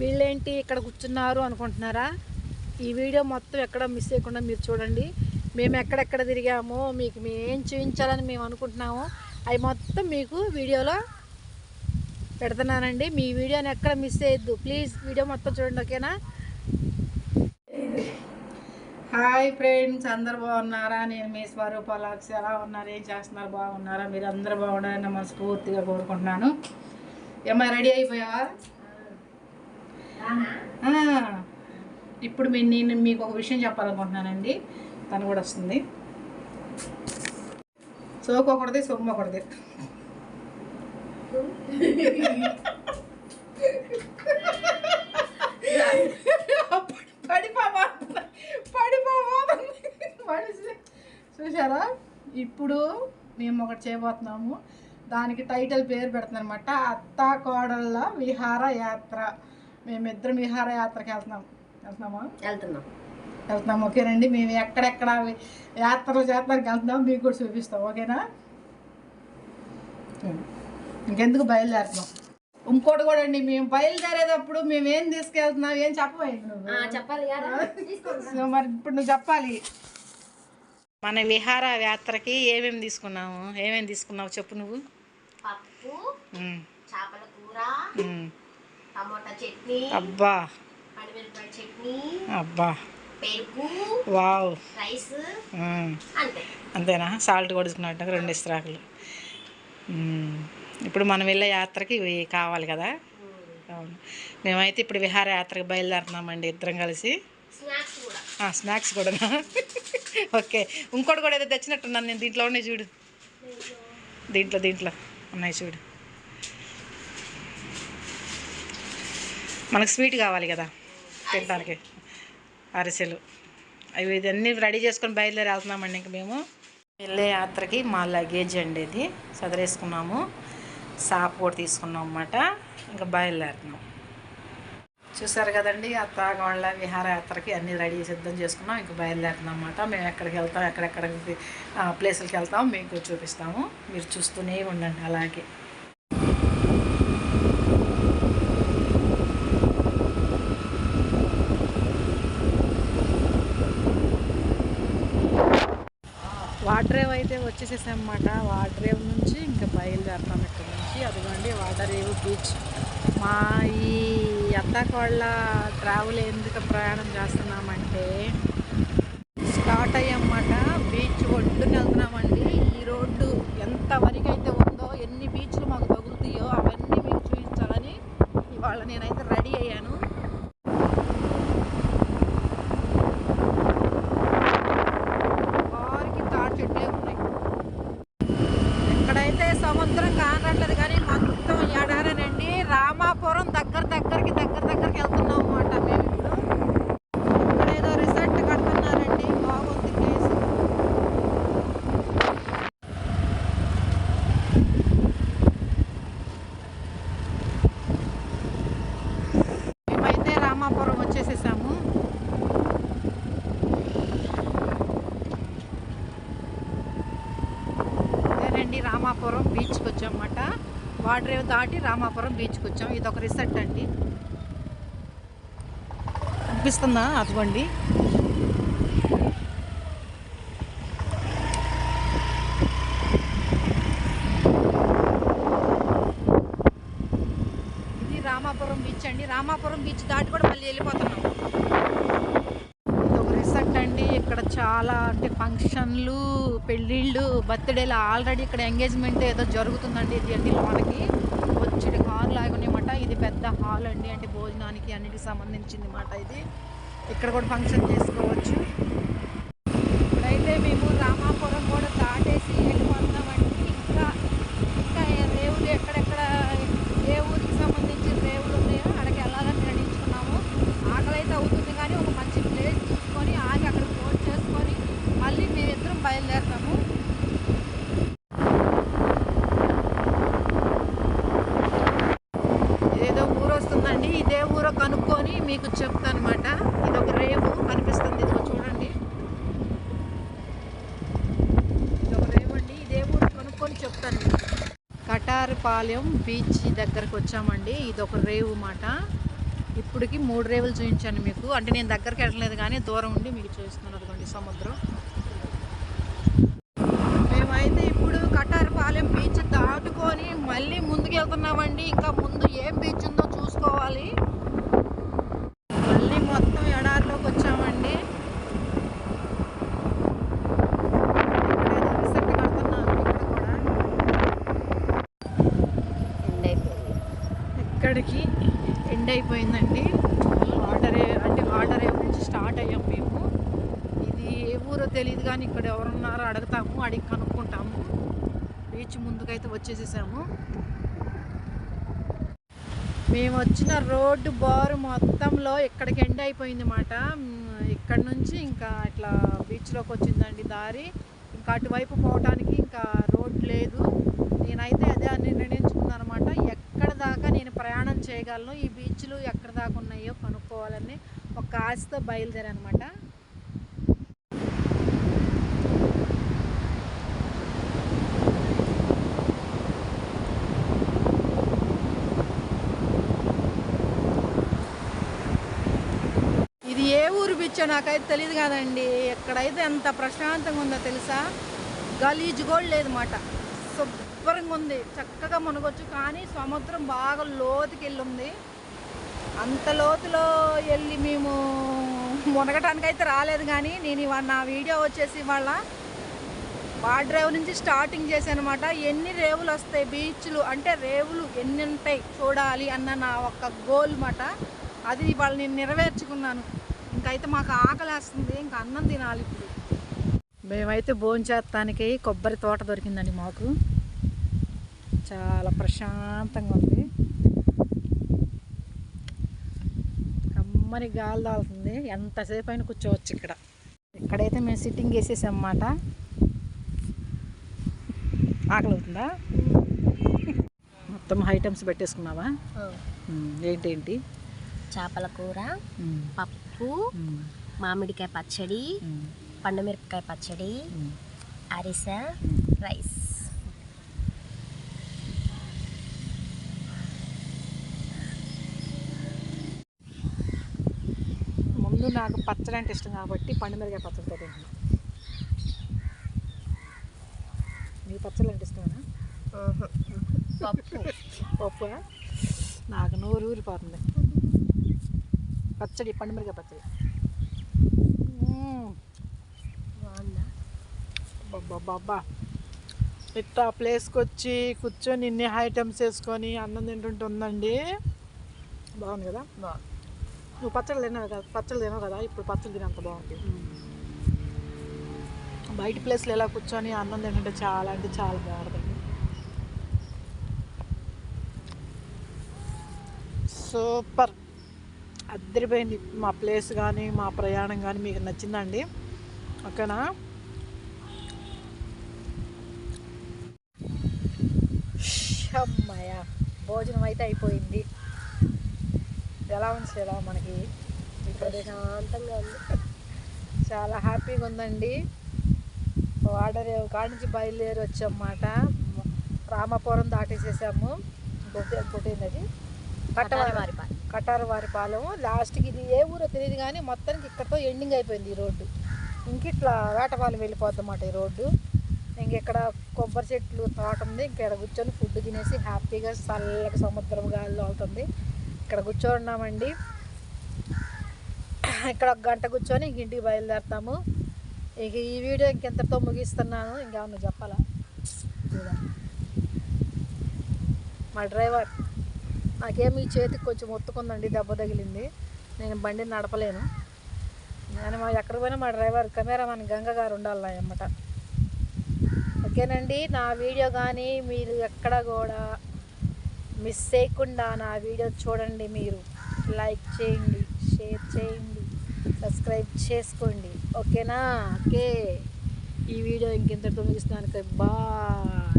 వీళ్ళేంటి ఇక్కడ కూర్చున్నారు అనుకుంటున్నారా? ఈ వీడియో మొత్తం ఎక్కడ మిస్ చేయకుండా మీరు చూడండి. మేము ఎక్కడెక్కడ తిరిగామో మీకు మేం చూపించాలని మేము అనుకుంటున్నాము. అవి మొత్తం మీకు వీడియోలో పెడుతున్నానండి. మీ వీడియోని ఎక్కడ మిస్ చేయొద్దు. ప్లీజ్ వీడియో మొత్తం చూడండి ఓకేనా? హాయ్ ఫ్రెండ్స్ అందరు బాగున్నారా? నేను మీ స్వరూపాలాక్షి ఎలా ఉన్నారు? ఏం చేస్తున్నారు? బాగున్నారా? మీరు అందరు బాగున్నారని మనస్ఫూర్తిగా కోరుకుంటున్నాను. ఏమన్నా రెడీ అయిపోయావా? ఇప్పుడు మీ నేను మీకు ఒక విషయం చెప్పాలనుకుంటున్నానండి. తను కూడా వస్తుంది. సోకు ఒకటిది సొమ్ము ఒకటిది. పడిపోవా చూసారా ఇప్పుడు మేము ఒకటి చేయబోతున్నాము. దానికి టైటిల్ పేరు పెడుతున్నారనమాట అత్త కోడళ్ళ విహార యాత్ర మేమిద్దరం విహార యాత్రకి వెళ్తున్నాం. వెళ్తున్నామా? వెళ్తున్నాం. వెళ్తున్నాం. ఓకేనండి. మేము ఎక్కడెక్కడ యాత్రలు చేతలకు వెళ్తున్నాం మీకు కూడా చూపిస్తాం. ఓకేనా? ఇంకెందుకు బయలుదేరుతున్నాం? ఇంకోటి కూడా అండి మేము బయలుదేరేటప్పుడు మేము ఏం తీసుకెళ్తున్నాం ఏం చెప్పబోయింది నువ్వు? చెప్పాలి మరి ఇప్పుడు నువ్వు చెప్పాలి. మన విహార యాత్రకి ఏమేమి తీసుకున్నాము ఏమేమి తీసుకున్నావు? చెప్పు నువ్వు. పప్పు చేపల కూర. టమోటా చట్నీ. అబ్బా. చట్నీ. అబ్బా. పెరుగు. వావ్. రైస్. అంతే. అంతేనా? సాల్ట్ కొడుకున్నట్టు రెండు ఇస్త్రాకులు. ఇప్పుడు మనం వెళ్ళే యాత్రకి ఇవి కావాలి కదా? అవును. మేమైతే ఇప్పుడు విహార యాత్రకు బయలుదేరుతున్నామండి ఇద్దరం కలిసి. స్నాక్స్ కూడా. ఆ, స్నాక్స్ కూడా. ఓకే. ఇంకోటి కూడా ఏదో తెచ్చినట్టున్నాను నేను దీంట్లో ఉన్నాయి చూడు. దీంట్లో దీంట్లో. ఉన్నాయి చూడు. మనకు స్వీట్ కావాలి కదా తినడానికి. అరిసెలు. అవి ఇదన్నీ రెడీ చేసుకొని బయలుదేరి వెళ్తున్నామండి ఇంక మేము. వెళ్ళే యాత్రకి మా లగేజ్ అండి ఇది. చదరేసుకున్నాము సాప్ కూడా తీసుకున్నాం అన్నమాట. ఇంకా బయలుదేరుతున్నాం. చూసారు కదండి అత్తాగోళ్ళ విహారయాత్రకి అన్నీ రెడీ సిద్ధం చేసుకున్నాం. ఇంకా బయలుదేరుతున్నాం అన్నమాట. మేము ఎక్కడికి వెళ్తాం ఎక్కడెక్కడ ప్లేసులకి వెళ్తాం మీకు చూపిస్తాము. మీరు చూస్తూనే ఉండండి అలాగే. వచ్చేసేసామన్నమాట అన్నమాట. వాటర్ రేవ్ నుంచి ఇంకా బయలుదేరుతాం ఇక్కడ నుంచి. అదిగోండి వాటర్ రేవ్ బీచ్. మా ఈ అత్తాకోళ్ళ ట్రావెల్ ఎందుకు ప్రయాణం చేస్తున్నామంటే స్టార్ట్ అయ్యన్నమాట బీచ్ ఒడ్డుకు వెళ్తున్నామండి ఈ రోడ్డు ఎంత వరకు అయితే ఉందో ఎన్ని బీచ్లు మాకు తగులుతాయో అవన్నీ మీకు చూపించాలని ఇవాళ నేనైతే రెడీ అయ్యాను వారికి తాడి చెట్లే ఉన్నాయి ఎక్కడైతే సముద్రం కానట్లేదు కానీ మొత్తం ఎడారనండి రామాపురం దగ్గర దగ్గరికి దగ్గర దగ్గరికి వెళ్తున్నాం అన్నమాట మేము ఇప్పుడు ఇక్కడ ఏదో రిసార్ట్ కడుతున్నారండి బాగుంది ప్లేస్ మేమైతే రామాపురం వచ్చేసేసాము అండి రామాపురం బీచ్కి వచ్చామన్నమాట. వాటర్ దాటి రామాపురం బీచ్కి వచ్చాం. ఇది ఒక రిసార్ట్ అండి. అనిపిస్తుందా? అదిగోండి. ఇది రామాపురం బీచ్ అండి. రామాపురం బీచ్ దాటి కూడా మళ్ళీ వెళ్ళిపోతున్నాం ఇది ఒక రిసార్ట్ అండి ఇక్కడ చాలా అంటే ఫంక్షన్లు పెళ్ళిళ్ళు బర్త్డేలు ఆల్రెడీ ఇక్కడ ఎంగేజ్మెంట్ ఏదో జరుగుతుందండి ఇది అండి లోనకి వచ్చి హాల్ లాగున్నమాట ఇది పెద్ద హాల్ అండి. అంటే భోజనానికి అన్నిటికి సంబంధించింది మాట ఇది. ఇక్కడ కూడా ఫంక్షన్ చేసుకోవచ్చు. ఇప్పుడైతే మేము రామాపురం కూడా దాటేసి వెళ్ళిపోతున్నామండి ఇంకా ఇంకా దేవుడు ఎక్కడెక్కడ ఏ ఊరికి సంబంధించిన దేవుడు ఉన్నాయో అక్కడికి వెళ్ళాలని నిర్ణయించుకున్నాము ఆకలి అయితే అవుతుంది కానీ ఒక మంచి ప్లేస్ చూసుకొని ఆగి అక్కడ ఫోన్ చేసుకొని మళ్ళీ మేమిద్దరం బయలుదేరుతాము ఏదో ఊరు వస్తుందండి ఇదే ఊరో కనుక్కొని మీకు చెప్తాను అనమాట ఇది ఒక రేవు కనిపిస్తుంది ఇదిగో చూడండి. ఇది ఒక రేవు అండి. ఇదే ఊరు కొనుక్కొని చెప్తాను మీకు. కటారుపాలెం బీచ్ దగ్గరకు వచ్చామండి. ఇది ఒక రేవు మాట ఇప్పటికి మూడు రేవులు చూపించాను మీకు. అంటే నేను దగ్గరికి వెళ్ళలేదు కానీ దూరం ఉండి మీకు చూస్తున్నాను అదిగోండి సముద్రం. మేమైతే ఇప్పుడు కటారపాలెం బీచ్ దాటుకొని మళ్ళీ ముందుకు వెళ్తున్నామండి. ఇంకా ముందు ఏం బీచ్ ఉందో చూసుకోవాలి మళ్ళీ మొత్తం ఎడారిలోకి వచ్చామండి ఇక్కడేదో రిసార్ట్ కడుతున్నారు ఇక్కడ కూడా ఎండ్ అయిపోయింది ఇక్కడికి ఎండ్ అయిపోయిందండి. వాటర్ అంటే వాటర్ నుంచి స్టార్ట్ అయ్యాం మేము. ఇది ఏ ఊరో తెలియదు కానీ ఇక్కడ ఎవరున్నారో అడుగుతాము అడిగి కనుక్కుంటాము. బీచ్ ముందుకైతే వచ్చేసేసాము. మేము వచ్చిన రోడ్డు బారు మొత్తంలో ఇక్కడికి ఎండ్ అయిపోయింది మాట ఇక్కడ నుంచి ఇంకా ఇట్లా బీచ్లోకి వచ్చిందండి దారి. ఇంకా అటువైపు పోవటానికి ఇంకా రోడ్ లేదు. నేనైతే అదే అని నిర్ణయించుకున్నాను అనమాట ఎక్కడ దాకా నేను ప్రయాణం చేయగలను. ఈ బీచ్లు ఎక్కడ దాకా ఉన్నాయో కనుక్కోవాలని ఒక ఆశతో బయలుదేరనమాట. ఇది ఏ ఊరు బీచ్ నాకైతే తెలియదు కదండి. ఎక్కడైతే ఎంత ప్రశాంతంగా ఉందో తెలుసా? గలీజ్ కూడా లేదు మాట శుభ్రంగా ఉంది చక్కగా మునగొచ్చు. కానీ సముద్రం బాగా లోతుకి వెళ్ళింది అంత లోతులో వెళ్ళి మేము మునగటానికి అయితే రాలేదు కానీ నేను ఇవాళ నా వీడియో వచ్చేసి ఇవాళ బాడ్ డ్రైవ్ నుంచి స్టార్టింగ్ చేశాను అనమాట ఎన్ని రేవులు వస్తాయి? బీచ్లు అంటే రేవులు ఎన్ని ఉంటాయి చూడాలి అన్న నా ఒక గోల్ మాట. అది ఇవాళ నేను నెరవేర్చుకున్నాను. ఇంకైతే మాకు ఆకలేస్తుంది. ఇంకా అన్నం తినాలి ఇప్పుడు. మేమైతే భోంచేస్తానికి కొబ్బరి తోట దొరికిందండి మాకు. చాలా ప్రశాంతంగా ఉంది. కమ్మని గాలి తాగుతుంది. ఎంతసేపు అయినా కూర్చోవచ్చు ఇక్కడ. ఇక్కడైతే మేము సిట్టింగ్ వేసేసాం అన్నమాట ఆకలి అవుతుందా? మొత్తం ఐటమ్స్ పెట్టేసుకున్నావా? ఏంటేంటి? చేపల కూర పప్పు మామిడికాయ పచ్చడి పండుమిరపకాయ పచ్చడి. అరిసె. రైస్. ముందు నాకు పచ్చడి అంటే ఇష్టం కాబట్టి పండుమిరకాయ పచ్చడి తింటున్నా. నీ పచ్చడి అంటే ఇష్టమేనా? పప్పు. పప్పు నాకు నూరు ఊరిపోతుంది. పచ్చడి పండుమిరకాయ పచ్చడి. బాబా ఇట్లా ప్లేస్కి వచ్చి కూర్చొని ఇన్ని ఐటమ్స్ వేసుకొని అన్నం తింటుంటుందండి బాగుంది కదా? బాగుంది. నువ్వు పచ్చడి తిన్నావు కదా? పచ్చడి తినావు కదా? ఇప్పుడు పచ్చడి తినంత బాగుంది. బయట ప్లేస్లో ఎలా కూర్చొని అన్నం తింటుంటే చాలా అంటే చాలా బాగుంటుంది. సూపర్. అద్దరిపోయింది మా ప్లేస్ కానీ మా ప్రయాణం కానీ మీకు నచ్చిందండి ఓకేనా? భోజనం అయితే అయిపోయింది. ఎలా ఉంది శీలా మనకి ప్రశాంతంగా ఉంది. చాలా హ్యాపీగా ఉందండి. వాడర్ కాడి నుంచి బయలుదేరి వచ్చామన్నమాట. రామాపురం దాటేసేసాము. ఇంకోటి ఏంటది కట్టవారి వారిపాలెం. కటారవారి పాలెం లాస్ట్కి ఇది ఏ ఊరో తెలియదు కానీ మొత్తానికి ఇక్కడతో ఎండింగ్ అయిపోయింది ఈ రోడ్డు. ఇంక ఇట్లా వేటపాలెం వెళ్ళిపోద్దన్నమాట ఈ రోడ్డు. ఇంక ఇక్కడ కొబ్బరి చెట్లు తోట ఉంది ఇక్కడ కూర్చొని ఫుడ్ తినేసి హ్యాపీగా చల్లగా సముద్రం గాలి అవుతుంది. ఇక్కడ కూర్చొని ఉన్నామండి ఇక్కడ ఒక గంట కూర్చొని ఇంక ఇంటికి బయలుదేరుతాము. ఇక ఈ వీడియో ఇంకెంతతో ముగిస్తున్నాను. ఇంకేమన్నా చెప్పాలా? మా డ్రైవర్ నాకేమి ఈ చేతికి కొంచెం ఒత్తుకుందండి దెబ్బ తగిలింది. నేను బండి నడపలేను. నేను మా ఎక్కడికి పోయినా మా డ్రైవర్ కెమెరామన్ గంగ గారు ఉండాలి అన్నమాట ఓకేనండి నా వీడియో కానీ మీరు ఎక్కడ కూడా మిస్ చేయకుండా నా వీడియో చూడండి మీరు. లైక్ చేయండి షేర్ చేయండి సబ్స్క్రైబ్ చేసుకోండి. ఓకేనా? ఓకే. ఈ వీడియో ఇంకెంతటితో ముగిస్తున్నాను బాయ్.